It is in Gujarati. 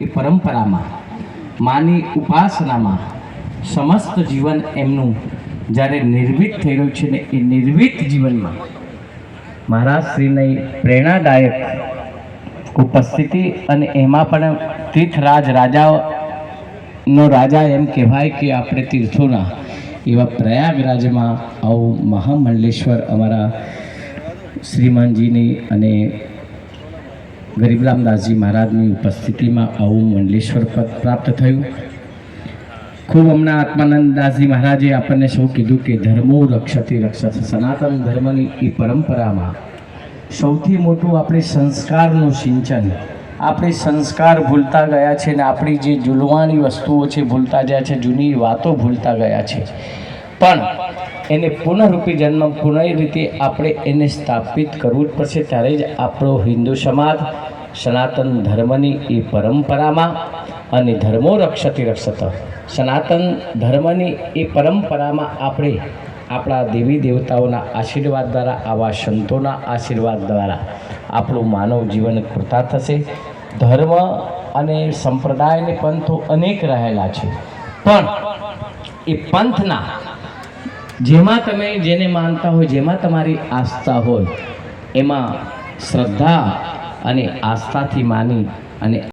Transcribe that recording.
એ પરંપરામાં, માની ઉપાસનામાં, સમસ્ત જીવન એમનું જ્યારે નિર્ભીત થઈ રહ્યું છે ને એ નિર્ભીત જીવનમાં, મહારાજ શ્રીની પ્રેરણાદાયક ઉપસ્થિતિ અને એમાં પણ તીર્થરાજ રાજાનો રાજા એમ કહેવાય કે આપણે તીર્થોના એવા પ્રયાગરાજમાં આવું મહામંડલેશ્વર અમારા શ્રીમાનજીની અને ગરીબરામદાસજી મહારાજની ઉપસ્થિતિમાં આવું મંડલેશ્વર પદ પ્રાપ્ત થયું. ખૂબ હમણાં આત્માનંદદાસજી મહારાજે આપણને શું કીધું કે ધર્મો રક્ષતે રક્ષત, સનાતન ધર્મની એ પરંપરામાં સૌથી મોટું આપણે સંસ્કારનું સિંચન, આપણે સંસ્કાર ભૂલતા ગયા છે ને આપણી જે જુલવાની વસ્તુઓ છે ભૂલતા ગયા છે, જૂની વાતો ભૂલતા ગયા છે. પણ એને પુનઃરૂપી જન્મ પુનઃ રીતે આપણે એને સ્થાપિત કરવું જ પડશે. ત્યારે જ આપણો હિન્દુ સમાજ, સનાતન ધર્મની એ પરંપરામાં અને ધર્મો રક્ષતી. રક્ષત સનાતન ધર્મની એ પરંપરામાં આપણે આપણા દેવી દેવતાઓના આશીર્વાદ દ્વારા, આવા સંતોના આશીર્વાદ દ્વારા આપણું માનવ જીવન કૃતા થશે. ધર્મ અને સંપ્રદાયને પંથો અનેક રહેલા છે. પણ એ પંથના જેમાં તમે જેને માનતા હોય, જેમાં તમારી આસ્થા હોય, એમાં શ્રદ્ધા અને આસ્થાથી માની અને